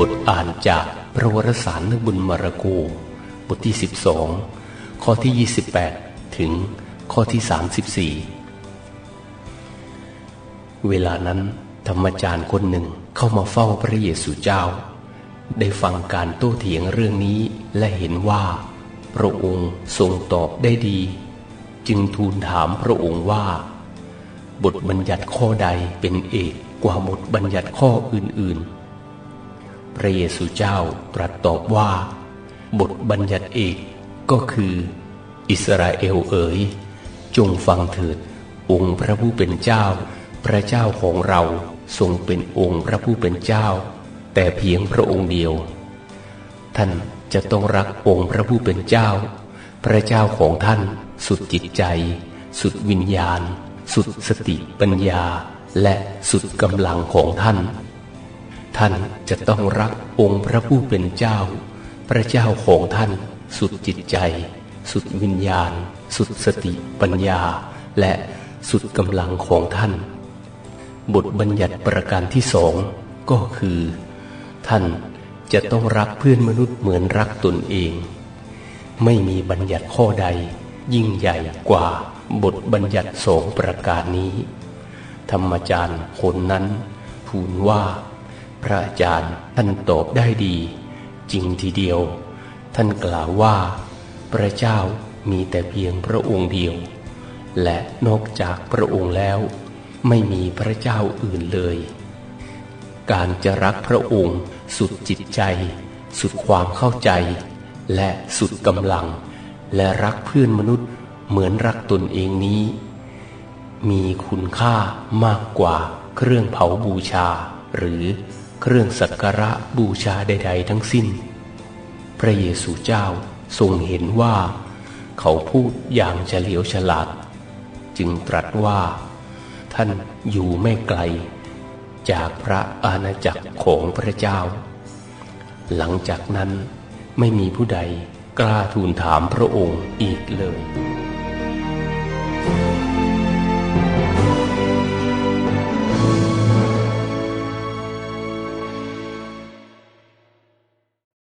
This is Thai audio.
บทอ่านจากพระวรสารนบุญมาระโกบทที่ 12 ข้อที่ 28 ถึงข้อที่ 34 เวลานั้นธรรมจารย์คนหนึ่งเข้ามาเฝ้าพระเยซูเจ้า ได้ฟังการโต้เถียงเรื่องนี้และเห็นว่า พระองค์ทรงตอบได้ดี จึงทูลถามพระองค์ว่า บทบัญญัติข้อใดเป็นเอกกว่าบทบัญญัติข้ออื่นๆ พระเยซูเจ้าตรัสตอบว่า บทบัญญัติเอกก็คือ อิสราเอลเอ๋ยจงฟังเถิด องค์พระผู้เป็นเจ้า พระเจ้าของเราทรงเป็นองค์พระผู้เป็นเจ้า แต่เพียงพระองค์เดียว ท่านจะต้องรักองค์พระผู้เป็นเจ้า พระเจ้าของท่าน สุดจิตใจ สุดวิญญาณ สุดสติปัญญา และสุดกำลังของท่าน ท่านจะต้องรักองค์พระผู้เป็นเจ้า พระเจ้าของท่าน สุดจิตใจ สุดวิญญาณ สุดสติปัญญา และสุดกำลังของท่าน บทบัญญัติประการที่สองก็คือ ท่านจะต้องรักเพื่อนมนุษย์เหมือนรักตนเอง ไม่มีบัญญัติข้อใด ยิ่งใหญ่กว่าบทบัญญัติสองประการนี้ ธรรมจารย์คนนั้นทูลว่า พระอาจารย์ท่านตอบได้ดี จริงทีเดียว ท่านกล่าวว่า พระเจ้ามีแต่เพียงพระองค์เดียว และนอกจากพระองค์แล้ว ไม่มีพระเจ้าอื่นเลย การจะรักพระองค์สุดจิตใจ สุดความเข้าใจ และสุดกำลัง และรักเพื่อนมนุษย์เหมือนรักตนเองนี้ มีคุณค่ามากกว่าเครื่องเผาบูชาหรือ เครื่องสักการะบูชาใด ๆ ทั้งสิ้น พระเยซูเจ้าทรงเห็นว่า เขาพูดอย่างเฉลียวฉลาด จึงตรัสว่า ท่านอยู่ไม่ไกล จากพระอาณาจักรของพระเจ้า หลังจากนั้นไม่มีผู้ใดกล้าทูลถามพระองค์อีกเลย